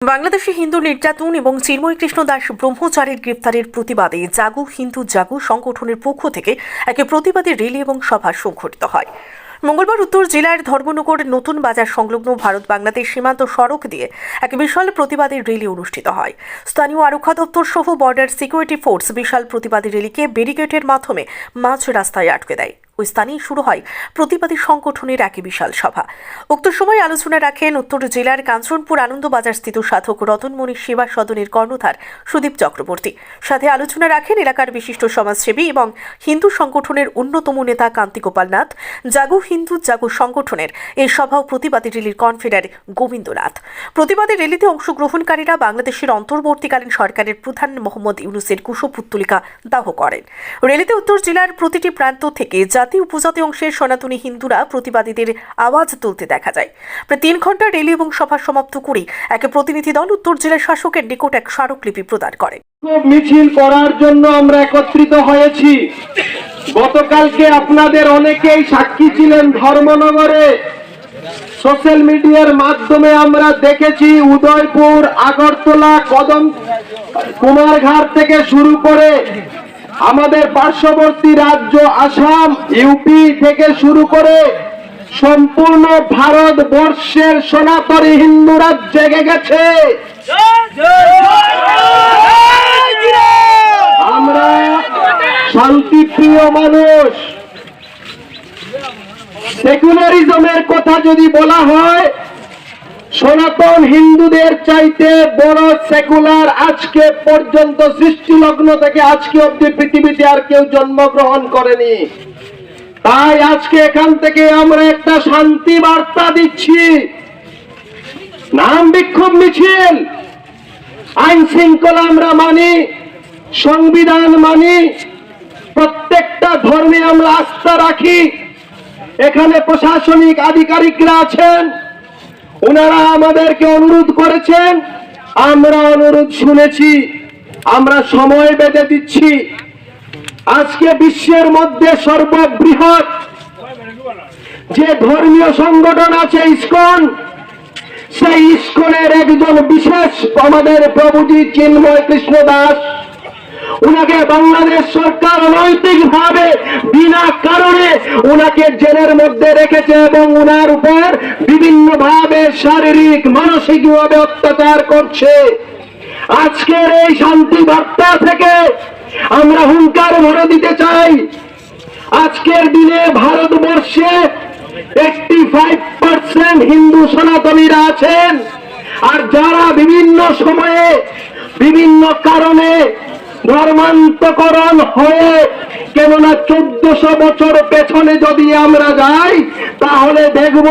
বাংলাদেশে হিন্দু নির্যাতন এবং চিন্ময় কৃষ্ণ দাস ব্রহ্মচারীর গ্রেপ্তারের প্রতিবাদে জাগু হিন্দু জাগু সংগঠনের পক্ষ থেকে একে প্রতিবাদী র্যালি এবং সভা সংঘটিত হয়। মঙ্গলবার উত্তর জেলার ধর্মনগর নতুন বাজার সংলগ্ন ভারত বাংলাদেশ সীমান্ত সড়ক দিয়ে এক বিশাল প্রতিবাদী র্যালি অনুষ্ঠিত হয়। স্থানীয় আরক্ষা দপ্তর সহ বর্ডার সিকিউরিটি ফোর্স বিশাল প্রতিবাদী র্যালিকে ব্যারিকেডের মাধ্যমে মাঝ রাস্তায় আটকে দেয়। ওই স্থানেই শুরু হয় প্রতিবাদী সংগঠনের একই বিশাল সভা। উক্ত সময় আলোচনা রাখেন উত্তর জেলার কাঞ্চনপুর আনন্দবাজার স্থিত সাধক রতনমণি সেবা সদনের কর্ণধার সুদীপ চক্রবর্তী। সাথে আলোচনা রাখেন এলাকার বিশিষ্ট সমাজসেবী এবং হিন্দু সংগঠনের অন্যতম নেতা কান্তি গোপাল নাথ, জাগু হিন্দু জাগু সংগঠনের এই সভা ও প্রতিবাদী রেলির কনভেনার গোবিন্দনাথ। প্রতিবাদী র্যালিতে অংশগ্রহণকারীরা বাংলাদেশের অন্তর্বর্তীকালীন সরকারের প্রধান মোহাম্মদ ইউনুসের কুশপুত্তলিকা দাহ করেন। রেলিতে উত্তর জেলার প্রতিটি প্রান্ত থেকে জাতি উপজাতি অংশের সনাতনী হিন্দুরা প্রতিবাদীদের আওয়াজ তুলতে দেখা যায়। প্রায় তিন ঘণ্টা র্যালি এবং সভা সমাপ্ত করে এক প্রতিনিধি দল উত্তর জেলা শাসকের নিকট এক স্মারকলিপি প্রদান করে। মিছিল করার জন্য আমরা একত্রিত হয়েছি। গতকালকে আপনাদের অনেকেই সাক্ষী ছিলেন ধর্মনগরে। সোশ্যাল মিডিয়ার মাধ্যমে আমরা দেখেছি উদয়পুর, আগরতলা, কদম, কুমারঘাট থেকে শুরু করে আমাদের পার্শ্ববর্তী রাজ্য আসাম ইউপি থেকে শুরু করে সম্পূর্ণ ভারতবর্ষের সনাতনী হিন্দুরা জেগে গেছে। আমরা শান্তিপ্রিয় মানুষ। সেকুলারিজমের কথা যদি বলা হয় সনাতন হিন্দুদের চাইতে বড় সেকুলার আজকে পর্যন্ত সৃষ্টি লগ্ন থেকে আজকে অব্দি পৃথিবীতে আর কেউ জন্মগ্রহণ করেনি। তাই আজকে এখান থেকে আমরা একটা শান্তি বার্তা দিচ্ছি। নাম বিক্ষোভ মিছিল। আইন শৃঙ্খলা আমরা মানি, সংবিধান মানি, প্রত্যেকটা ধর্মে আমরা আস্থা রাখি। এখানে প্রশাসনিক আধিকারিকরা আছেন। ওনারা আমাদেরকে অনুরোধ করেছেন, আমরা অনুরোধ শুনেছি, আমরা সময় বেঁধে দিচ্ছি। আজকে বিশ্বের মধ্যে সর্ববৃহৎ যে ধর্মীয় সংগঠন আছে ইস্কন, সেই ইস্কনের একজন বিশেষ আমাদের প্রভুজি চিন্ময় কৃষ্ণ দাস উনাকে বাংলাদেশ সরকার নৈতিক ভাবে বিনা কারণে উনাকে জেলের মধ্যে রেখেছে এবং উনার উপর বিভিন্ন ভাবে শারীরিক মানসিক ভাবে অত্যাচার করছে। আজকের এই শান্তি বার্তা থেকে আমরা হুঙ্কার ভরে দিতে চাই। আজকের দিনে ভারতবর্ষে এইটটি ফাইভ পার্সেন্ট হিন্দু সনাতনীরা আছেন। আর যারা বিভিন্ন সময়ে, বিভিন্ন কারণে ধর্মান্তকরণ হয়ে কেননা চোদ্দশো বছর পেছনে যদি আমরা যাই, তাহলে দেখব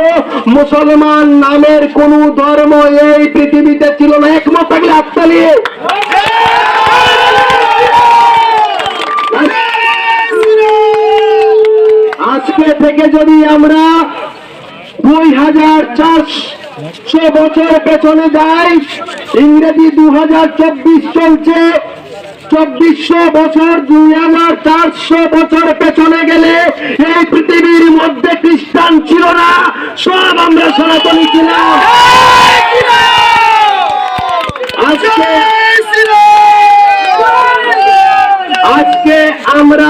মুসলমান নামের কোন ধর্ম এই পৃথিবীতে ছিল না। একমত থাকলে হাততালি আজকে থেকে যদি আমরা দুই হাজার চারশো বছর পেছনে যাই, ইংরেজি দু হাজার চব্বিশ চলছে। চব্বিশশো বছর দুই হাজার চারশো বছর পেছনে গেলে এই পৃথিবীর মধ্যে খ্রিস্টান ছিল না, সব আমরা সনাতনী ছিলাম আজকে আজকে আমরা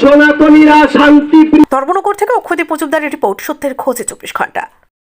সনাতনীরা শান্তি ধর্মনগর থেকে অক্ষদীপ মজুমদারের রিপোর্ট, সত্যের খোঁজে চব্বিশ ঘণ্টা।